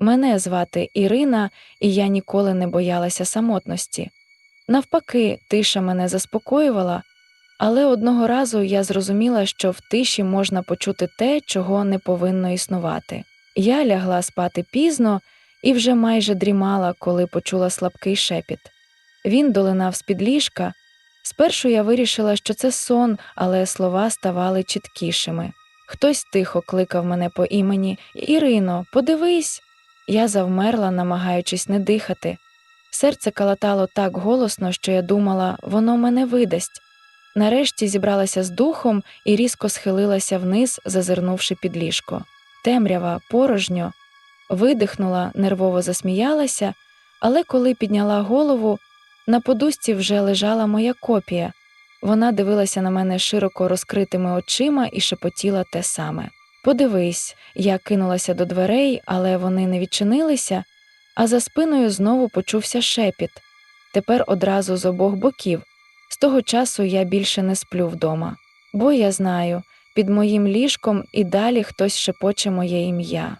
Мене звати Ірина, і я ніколи не боялася самотності. Навпаки, тиша мене заспокоювала, але одного разу я зрозуміла, що в тиші можна почути те, чого не повинно існувати. Я лягла спати пізно і вже майже дрімала, коли почула слабкий шепіт. Він долинав з-під ліжка. Спершу я вирішила, що це сон, але слова ставали чіткішими. Хтось тихо кликав мене по імені Ірино, подивись. Я завмерла, намагаючись не дихати. Серце калатало так голосно, що я думала, воно мене видасть. Нарешті зібралася з духом і різко схилилася вниз, зазирнувши під ліжко. Темрява, порожньо. Видихнула, нервово засміялася, але коли підняла голову, на подушці вже лежала моя копія. Вона дивилася на мене широко розкритими очима і шепотіла те саме. Подивись, я кинулася до дверей, але вони не відчинилися, а за спиною знову почувся шепіт. Тепер одразу з обох боків. З того часу я більше не сплю вдома. Бо я знаю, під моїм ліжком і далі хтось шепоче моє ім'я.